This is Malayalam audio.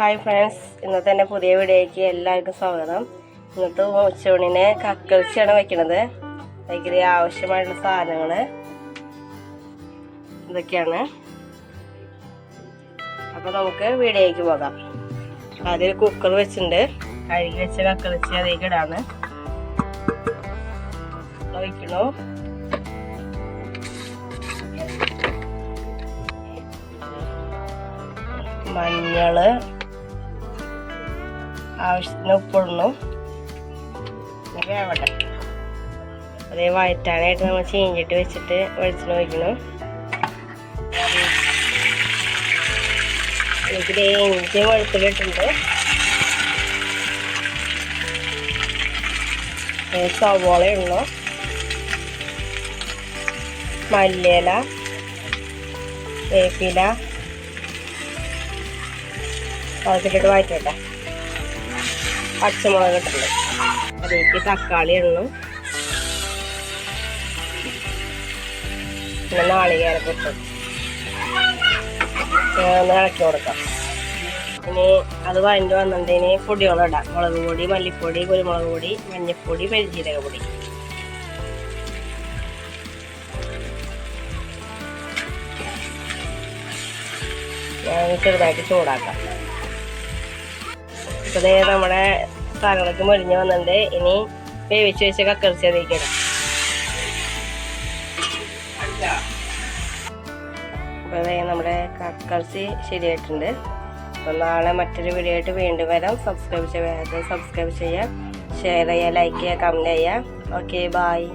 ഹായ് ഫ്രണ്ട്സ് ഇന്നത്തെ എന്റെ പുതിയ വീഡിയോയ്ക്ക് എല്ലാവർക്കും സ്വാഗതം. ഇന്നത്തെ ഉച്ചയൂണിന് കക്കളിച്ചാണ് വെക്കുന്നത് ഭയങ്കര ആവശ്യമായിട്ടുള്ള സാധനങ്ങൾ ഇതൊക്കെയാണ്. അപ്പോൾ നമുക്ക് വീഡിയോയ്ക്ക് പോകാം. ആദ്യം കുക്കർ വെച്ചിട്ടുണ്ട്. കഴുകി വെച്ച കക്കളിച്ച് അതിലേക്ക് ഇടാണ്. ഒഴിക്കണു മഞ്ഞൾ ആവശ്യത്തിന് ഉപ്പിടണു വേവട്ടെ അതേ വഴറ്റാനായിട്ട് നമ്മൾ ചീഞ്ഞിട്ട് വെച്ചിട്ട് വെളിച്ചെണ്ണ ഒഴിക്കണം എനിക്കിത് ഇഞ്ചി വെളുത്തുള്ളിട്ടുണ്ട് സവോള ഇടണം? മല്ലിയില വേപ്പില. അതിലിട്ട് വായിക്കട്ടെ പച്ചമുളക് ഇട്ടുണ്ട് അതിലേക്ക് തക്കാളി ഇടണം പിന്നെ നാളികേരപ്പൊട്ടും ഇളക്കി കൊടുക്കാം. ഇനി അത് വഴഞ്ഞു വന്നിട്ടുണ്ടെങ്കിൽ ഇടാം. മുളക് പൊടി മല്ലിപ്പൊടി കുരുമുളക് പൊടി മഞ്ഞൾപ്പൊടി പെരുജീരക പൊടി. ചെറുതായിട്ട് ചൂടാക്കാം. ദേ നമ്മുടെ സാധനങ്ങളൊക്കെ മൊരിഞ്ഞ് വന്നിട്ടുണ്ട്. ഇനി വേവിച്ച് വെച്ച കക്കറിച്ച് അതിലേക്ക് അപ്പൊ അപ്പോൾ നമ്മുടെ കക്കറിച്ച് ശരിയായിട്ടുണ്ട്. അപ്പൊ നാളെ മറ്റൊരു വീഡിയോ ആയിട്ട് വീണ്ടും വരാം. സബ്സ്ക്രൈബ് ചെയ്യാൻ സബ്സ്ക്രൈബ് ചെയ്യുക ഷെയർ ചെയ്യുക ലൈക്ക് ചെയ്യുക കമന്റ് ചെയ്യുക ഓക്കെ ബായ്